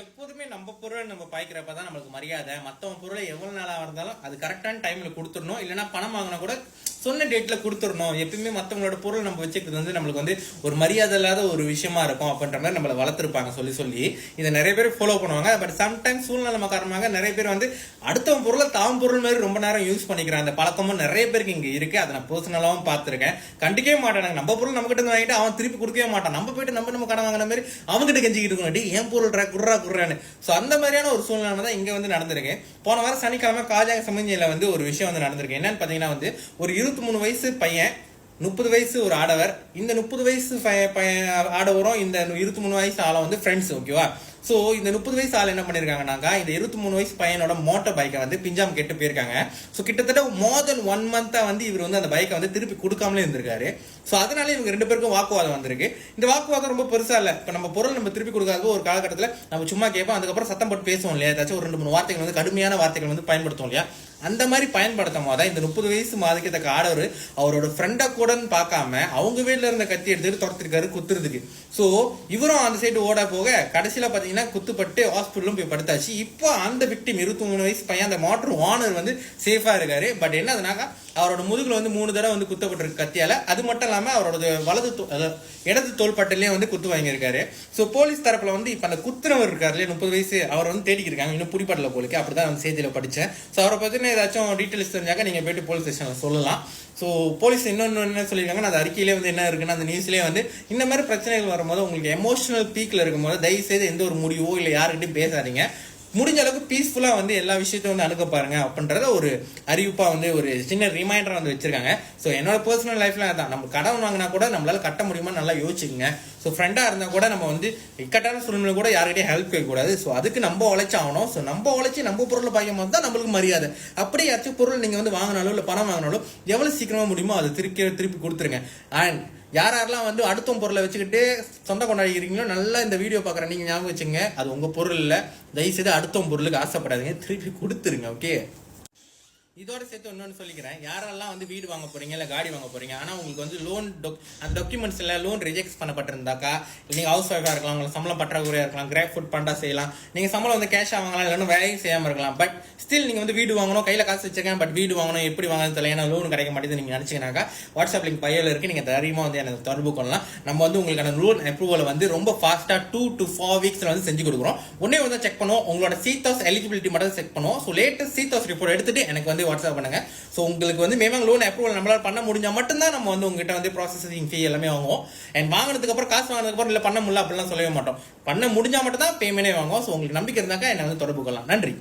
எப்போதுமே நம்ம பொருளை நம்ம பாய்க்கிறப்ப தான் நம்மளுக்கு மரியாதை. மற்றவங்க பொருளை எவ்வளோ நாளாக இருந்தாலும் அது கரெக்டான டைமில் கொடுத்துடணும். இல்லைனா பணம் வாங்கினா கூட சொன்ன டேட்ல கொடுத்துடணும். எப்பயுமே மற்றவங்களோட பொருள் நம்ம வச்சுக்கிறது வந்து நம்மளுக்கு வந்து ஒரு மரியாதை இல்லாத ஒரு விஷயமா இருக்கும் அப்படின்ற மாதிரி நம்மளை வளர்த்துருப்பாங்க சொல்லி சொல்லி. இதை நிறைய பேர் ஃபாலோ பண்ணுவாங்க. பட் சம்டைம்ஸ் சூழ்நிலை காரணமாக நிறைய பேர் வந்து அடுத்தவன் பொருளை தாம் பொருள் மாதிரி ரொம்ப நேரம் யூஸ் பண்ணிக்கிறான் அந்த பழக்கமும் நிறைய பேருக்கு இங்க இருக்கு. அதை நான் பர்சனலாகவும் பார்த்துருக்கேன். கண்டிக்கவே மாட்டானுங்க நம்ம பொருள் நம்ம கிட்ட வாங்கிட்டு அவன் திருப்பி கொடுக்கவே மாட்டான். நம்ம போயிட்டு நம்ம நம்ம கடன் வாங்கின மாதிரி அவங்ககிட்ட கெஞ்சிக்கிட்டு இருக்கணும். என் ஏன் பொருள் குர்ரா குர்றான்னு ஸோ அந்த மாதிரியான ஒரு சூழ்நிலை தான் இங்க வந்து நடந்திருக்கு. போன வாரம் சனிக்கிழமை காஜாங்க சமஞ்சியில் வந்து ஒரு விஷயம் வந்து நடந்திருக்கு. என்னன்னு பார்த்தீங்கன்னா வந்து ஒரு இருபத்தி மூணு வயசு பையன் முப்பது வயசு ஒரு ஆடவர். இந்த முப்பது வயசு பையன் ஆடவரும் இந்த இருபத்தி மூணு வயசு ஆளை வந்து ஃப்ரெண்ட்ஸ் ஓகேவா ஸோ இந்த முப்பது வயசு ஆள் என்ன பண்ணிருக்காங்கனாக்கா இந்த இருபத்தி மூணு வயசு பையனோட மோட்டர் பைக்கை வந்து பிஞ்சாம் கெட்டு போயிருக்காங்க. ஸோ கிட்டத்தட்ட மோர் தென் ஒன் மந்த்தாக வந்து இவர் வந்து அந்த பைக்கை வந்து திருப்பி கொடுக்காமலே இருந்திருக்காரு. ஸோ அதனால இவங்க ரெண்டு பேருக்கும் வாக்குவாதம் வந்திருக்கு. இந்த வாக்குவாதம் ரொம்ப பெருசாக இல்லை. இப்போ நம்ம பொருள் நம்ம திருப்பி கொடுக்காத ஒரு காலகட்டத்தில் நம்ம சும்மா கேட்போம் அதுக்கப்புறம் சத்தம் போட்டு பேசுவோம் இல்லையா? ஏதாச்சும் ஒரு ரெண்டு மூணு வார்த்தைகள் வந்து கடுமையான வார்த்தைகள் வந்து பயன்படுத்துவோம் இல்லையா? அந்த மாதிரி பயன்படுத்தும் போது இந்த முப்பது வயசு மாதத்துக்கு ஆடவர் அவரோட ஃப்ரெண்டை கூடன்னு பார்க்காம அவங்க வீட்டில் இருந்த கத்தி எடுத்துட்டு துரத்திருக்காரு குத்துறதுக்கு. ஸோ இவரும் அந்த சைடு ஓட போக கடைசியில் பார்த்தீங்கன்னா குத்துப்பட்டு ஹாஸ்பிட்டலும் போய் படுத்தாச்சு. இப்போ அந்த விக்டிம் இருபத்தி மூணு வயசு பையன் அந்த மோட்டர் ஓனர் வந்து சேஃபாக இருக்காரு. பட் என்னதுனாக்கா அவரோட முதுகுல வந்து மூணு தடவை வந்து குத்தப்பட்டிருக்கு கத்தியால. அது மட்டும் இல்லாமல் அவரோட வலது இடது தோள்பட்டிலையும் வந்து குத்து வாங்கியிருக்காரு. ஸோ போலீஸ் தரப்புல வந்து இப்போ அந்த குத்துனவர் இருக்காரு இல்லையா முப்பது வயசு அவர் வந்து தேடிக்கிட்டு இருக்காங்க. இன்னும் புடிப்படல போலிக்கு அப்படிதான் அந்த செய்தியில படித்தேன் ஸோ அவரை பார்த்தீங்கன்னா ஏதாச்சும் டீட்டெயில்ஸ் தெரிஞ்சாக்க நீங்கள் போயிட்டு போலீஸ் ஸ்டேஷனில் சொல்லலாம். ஸோ போலீஸ் இன்னொன்று என்ன சொல்லியிருக்காங்கன்னா அந்த அறிக்கையிலே வந்து என்ன இருக்குன்னா அந்த நியூஸ்லேயே வந்து இந்த மாதிரி பிரச்சனைகள் வரும்போது உங்களுக்கு எமோஷனல் பீக்கில் இருக்கும்போது தயவு செய்து எந்த ஒரு முடிவோ இல்லை யாருக்கிட்டையும் பேசாதீங்க. முடிஞ்ச அளவுக்கு பீஸ்ஃபுல்லாக வந்து எல்லா விஷயத்தையும் வந்து அணுக பாருங்க அப்படின்றத ஒரு அறிவிப்பாக வந்து ஒரு சின்ன ரிமைண்டர் வந்து வச்சிருக்காங்க. ஸோ என்னோட பர்சனல் லைஃப்ல அதான். நம்ம கடன் வாங்கினா கூட நம்மளால கட்ட முடியுமா நல்லா யோசிச்சுக்கோங்க. ஸோ ஃப்ரெண்டாக இருந்தால் கூட நம்ம வந்து இக்கட்டான சூழ்நிலை கூட யார்கிட்டயும் ஹெல்ப் கேட்கக்கூடாது ஸோ அதுக்கு நம்ம உழைச்சாகணும் ஸோ நம்ம உழைச்சி நம்ம பொருளை பாய்க்கும் போது தான் நம்மளுக்கு மரியாதை. அப்படியே யாச்சும் பொருள் நீங்கள் வந்து வாங்கினாலும் இல்லை பணம் வாங்கினாலும் எவ்வளோ சீக்கிரமாக முடியுமோ அதை திருப்பி திருப்பி கொடுத்துருங்க. அண்ட் யார் யாரெல்லாம் வந்து அடுத்தவங்க பொருளை வச்சுக்கிட்டு சொந்த கொண்டாடிக்கிறீங்களோ நல்லா இந்த வீடியோ பார்க்குற நீங்க ஞாபகம் வச்சுங்க. அது உங்க பொருள் இல்லை. தயவுசெய்து அடுத்தவங்க பொருளுக்கு ஆசைப்படாதீங்க. திருப்பி கொடுத்துருங்க ஓகே இதோட சேர்த்து இன்னொன்று சொல்லிக்கிறேன். யாரெல்லாம் வந்து வீடு வாங்க போறீங்க இல்லை காடி வாங்க போறீங்க ஆனால் உங்களுக்கு வந்து லோன் அந்த டாக்குமெண்ட்ஸ் லோன் ரிஜெக்ட் பண்ணப்பட்டிருந்தாக்கா நீங்கள் ஹவுஸ் ஒய்ஃபாக இருக்கலாம் உங்களுக்கு சம்பளம் பற்றாக்குறையாக இருக்கலாம் கிராப் ஃபுட் பண்டா செய்யலாம். நீங்கள் சம்பளம் வந்து கேஷாக வாங்கலாம் இல்லைன்னா வேலையும் செய்யாமல் இருக்கலாம். பட் ஸ்டில் நீங்கள் வந்து வீடு வாங்கணும் கையில் காசு வச்சிருக்கேன் பட் வீடு வாங்கணும் எப்படி வாங்கணும் தெரியல. ஏன்னா லோன் கிடைக்க மாட்டேங்குது நீங்கள் நினச்சிங்கனாக்கா வாட்ஸ்அப் லிங்க் பையில் இருக்குது நீங்கள் தைரியமாக வந்து எனக்கு தொடர்பு கொள்ளலாம். நம்ம வந்து உங்களுக்கான லோன் அப்ரூவலை வந்து ரொம்ப ஃபாஸ்ட்டாக டூ டு ஃபோர் வீக்ஸில் வந்து செஞ்சு கொடுக்குறோம். உடனே வந்து செக் பண்ணுவோம். உங்களோட சீத்தாஸ் எலிஜிபிலிட்டி மட்டும் செக் பண்ணுவோம். ஸோ லேட்டஸ்ட் சீத்தாஸ் ரிப்போர்ட் எடுத்துகிட்டு எனக்கு வந்து வாட்ஸ்அப் பண்ணுங்க. ஸோ உங்களுக்கு வந்து மேமாங் லோன் அப்ரூவல் நம்மளால பண்ண முடிஞ்சா மட்டும்தான் நம்ம வந்து உங்ககிட்ட வந்து ப்ராசஸிங் ஃபீ எல்லாமே வாங்குவோம். அண்ட் வாங்கினதுக்கப்புறம் காசு வாங்கினதுக்கப்புறம் இல்லை பண்ண முடியல அப்படிலாம் சொல்லவே மாட்டோம். பண்ண முடிஞ்சா மட்டும் தான் பேமெண்டே வாங்குவோம். ஸோ உங்களுக்கு நம்பிக்கை இருந்தாக்கா என்னை வந்து தொடர்பு கொள்ளலாம். நன்றி.